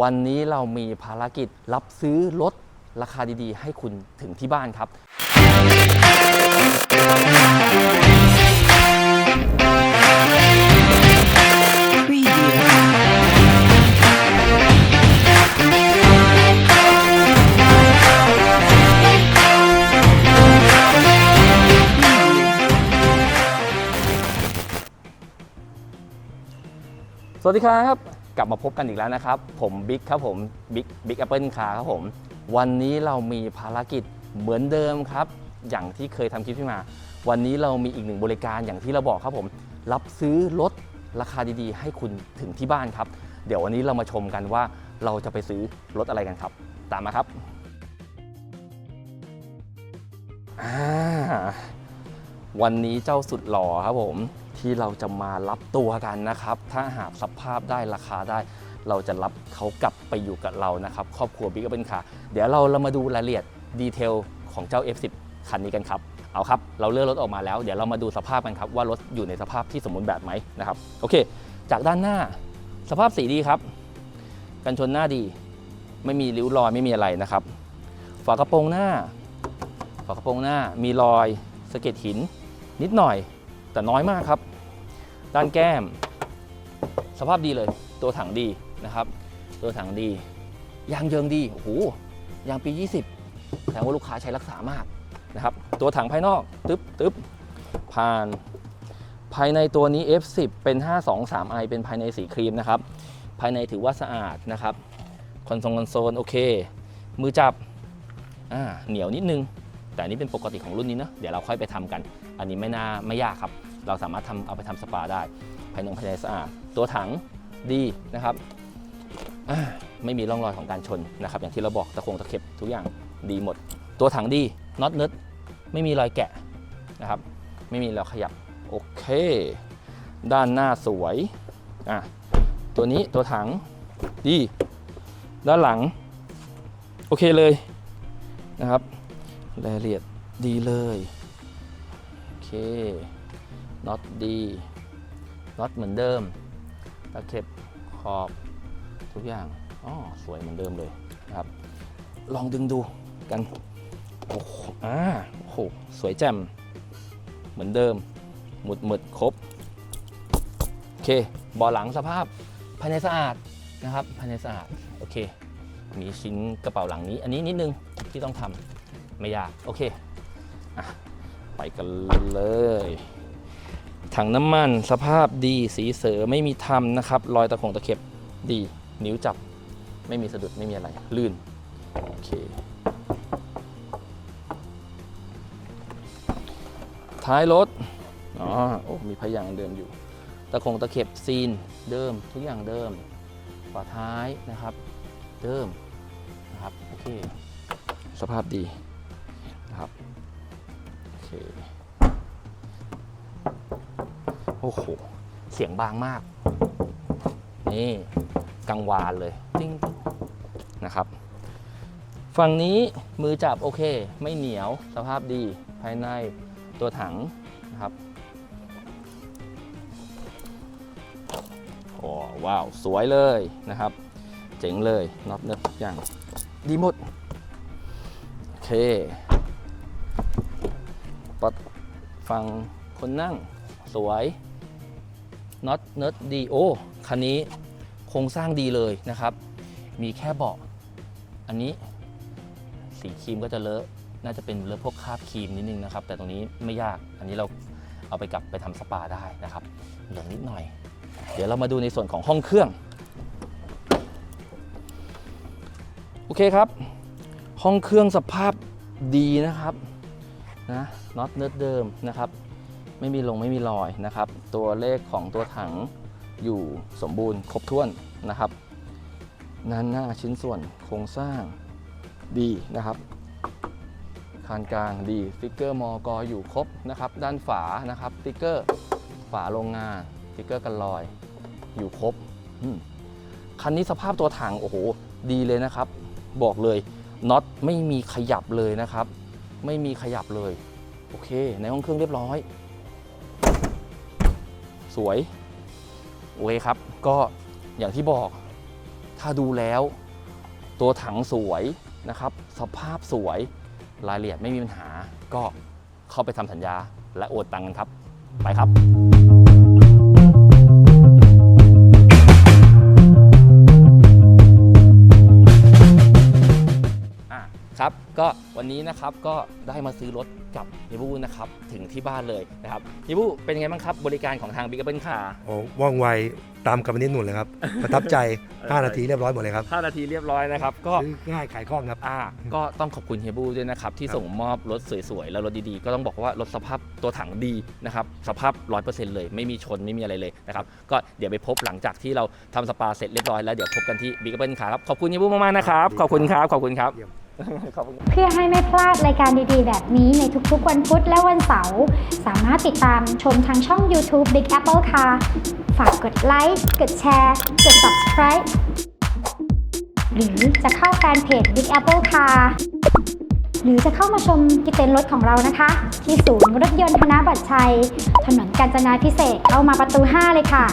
วันนี้เรามีภารกิจรับซื้อรถราคาดีๆ ให้คุณถึงที่บ้านครับ สวัสดีครับ กลับมาพบกันอีกแล้วนะครับ ผมบิ๊กครับผมบิ๊กบิ๊กแอปเปิลคาครับผม วันนี้เรามีภารกิจเหมือนเดิมครับ อย่างที่เคยทำคลิปที่มา วันนี้เรามีอีกหนึ่งบริการอย่างที่เราบอกครับผม รับซื้อรถราคาดีๆ ให้คุณถึงที่บ้านครับ เดี๋ยววันนี้เรามาชมกันว่าเราจะไปซื้อรถอะไรกันครับ ตามมาครับวันนี้เจ้าสุดหล่อครับผม ที่เราจะมารับตัวกันนะครับ ถ้าหากสภาพได้ราคาได้ เราจะรับเขากลับไปอยู่กับเรานะครับ ครอบครัวบิ๊กเป็นค่ะเดี๋ยวเราเรามาดูรายละเอียดดีเทลของเจ้า F10 คันนี้กันครับเอาครับ เราเลือกรถออกมาแล้ว เดี๋ยวเรามาดูสภาพกันครับ ว่ารถอยู่ในสภาพที่สมบูรณ์แบบไหมนะครับ โอเค จากด้านหน้าสภาพสีดีครับ กันชนหน้าดี ไม่มีริ้วรอยไม่มีอะไรนะครับ ฝากระโปรงหน้า ฝากระโปรงหน้ามีรอยสะเก็ดหิน นิดหน่อย แต่น้อยมากครับ ด้านแก้ม สภาพดีเลย ตัวถังดีนะครับ ตัวถังดี ยางเยิงดีโอ้โหยางปี 20แสดงว่าลูกค้าใช้รักษามากนะครับ ตัวถังภายนอกตึ๊บตึ๊บผ่าน ภายในตัวนี้ F10 เป็น 523i เป็นภายในสีครีมนะครับ ภายในถือว่าสะอาดนะครับคอนโซลคอนโซลโอเค มือจับเหนียวนิดนึง แต่นี้เป็นปกติของรุ่นนี้นะเดี๋ยวเราค่อยไปทำกัน อันนี้ไม่น่าไม่ยากครับ เราสามารถทำเอาไปทำสปาได้ภายในภายในสะอาดตัวถังดีนะครับไม่มีร่องรอยของการชนนะครับ อย่างที่เราบอกตะคงตะเข็บทุกอย่างดีหมด ตัวถังดีน็อตเนิร์ดไม่มีรอยแกะนะครับ ไม่มีรอยขยับโอเค ด้านหน้าสวยอะตัวนี้ตัวถังดี ด้านหลัง โอเคเลยนะครับรายละเอียดดีเลย เคน็อตดีน็อตเหมือนเดิม ตะเข็บขอบทุกอย่างอ๋อสวยเหมือนเดิมเลยนะครับ ลองดึงดูกันโอ้โหอ่าโอ้โหสวยแจ่มเหมือนเดิม หมุดหมุดครบโอเคบาะหลังสภาพภายในสะอาดนะครับภายในสะอาดโอเค มีชิ้นกระเป๋าหลังนี้ อันนี้นิดนึงที่ต้องทำไม่ยาก โอเคอะ ไปกันเลย ถังน้ำมันสภาพดีสีเสือไม่มีทำนะครับ รอยตะขงตะเข็บดี นิ้วจับ ไม่มีสะดุดไม่มีอะไร ลื่น โอเค ท้ายรถอ๋อโอ้มีพยางเดิมอยู่ ตะขงตะเข็บซีนเดิมทุกอย่างเดิมฝาท้ายนะครับ เดิมนะครับ โอเค สภาพดีนะครับ เคโอ้โห เสียงบางมาก นี่กังวานเลยติ้งนะครับ ฝั่งนี้มือจับโอเค ไม่เหนียวสภาพดีภายในตัวถังนะครับโอ้ว้าว สวยเลยนะครับ เจ๋งเลยน็อตเนิร์ดทุกอย่างดีหมด โอเค ปัดฟังคนนั่งสวยน็อตเนิร์ดดีโอคันนี้โครงสร้างดีเลยนะครับ มีแค่เบาะอันนี้สีครีมก็จะเลอะน่าจะเป็นเลอะพวกคราบครีมนิดนึงนะครับ แต่ตรงนี้ไม่ยากอันนี้เราเอาไปกลับไปทำสปาได้นะครับ เหลืองนิดหน่อย เดี๋ยวเรามาดูในส่วนของห้องเครื่อง โอเคครับ ห้องเครื่องสภาพดีนะครับ นะน็อตเนิร์ดเดิมนะครับ ไม่มีลงไม่มีรอยนะครับ ตัวเลขของตัวถังอยู่สมบูรณ์ครบถ้วนนะครับงานหน้าชิ้นส่วนโครงสร้างดีนะครับ คานกลางดีสติกเกอร์มอกออยู่ครบนะครับ ด้านฝานะครับสติกเกอร์ฝาโรงงานสติกเกอร์กันรอยอยู่ครบคันนี้สภาพตัวถังโอ้โหดีเลยนะครับ บอกเลยน็อตไม่มีขยับเลยนะครับ ไม่มีขยับเลย โอเค ในห้องเครื่องเรียบร้อย สวย โอเคครับ ก็อย่างที่บอก ถ้าดูแล้ว ตัวถังสวยนะครับ สภาพสวย รายละเอียดไม่มีปัญหา ก็เข้าไปทำสัญญาและโอนตังค์กันครับ ไปครับอะครับก็ วันนี้นะครับก็ได้มาซื้อรถกับฮิบูนะครับถึงที่บ้านเลยนะครับฮิบูเป็นยังไงบ้างครับบริการของทางบิ๊กเบิลคาโอ้ว่องไวตามกับวันนี้หนุนเลยครับ ประทับใจ 5 นาทีเรียบร้อยหมดเลยครับ5นาทีเรียบร้อยนะครับก็ ซื้อง่ายขายคล่องครับ อ่าก็ต้องขอบคุณเฮียบูด้วยนะครับ ที่ครับส่งมอบรถสวยๆ แล้วรถดีๆ ก็ต้องบอกว่ารถสภาพตัวถังดีนะครับ สภาพ 100%เลย ไม่มีชนไม่มีอะไรเลยนะครับ ก็เดี๋ยวไปพบหลังจากที่เราทำสปาเสร็จเรียบร้อยแล้วเดี๋ยวพบกันที่บิ๊กเบิลคาครับขอบคุณเฮียบูมากๆนะครับ ขอบคุณครับขอบคุณครับ เยี่ยม ขอบคุณ เพื่อให้ไม่พลาดรายการดีๆ แบบนี้ในทุกๆ วันพุธและวันเสาร์สามารถติดตามชมทางช่อง YouTube Big Apple Car ฝากกดไลค์กดแชร์กด Subscribe หรือจะเข้าแฟนเพจ Big Apple Car หรือจะเข้ามาชมที่เต็นท์รถของเรานะคะ ที่ศูนย์รถยนต์ธนบัตรชัย ถนนกาญจนาพิเศษกเข้ามาประตู 5 เลยค่ะ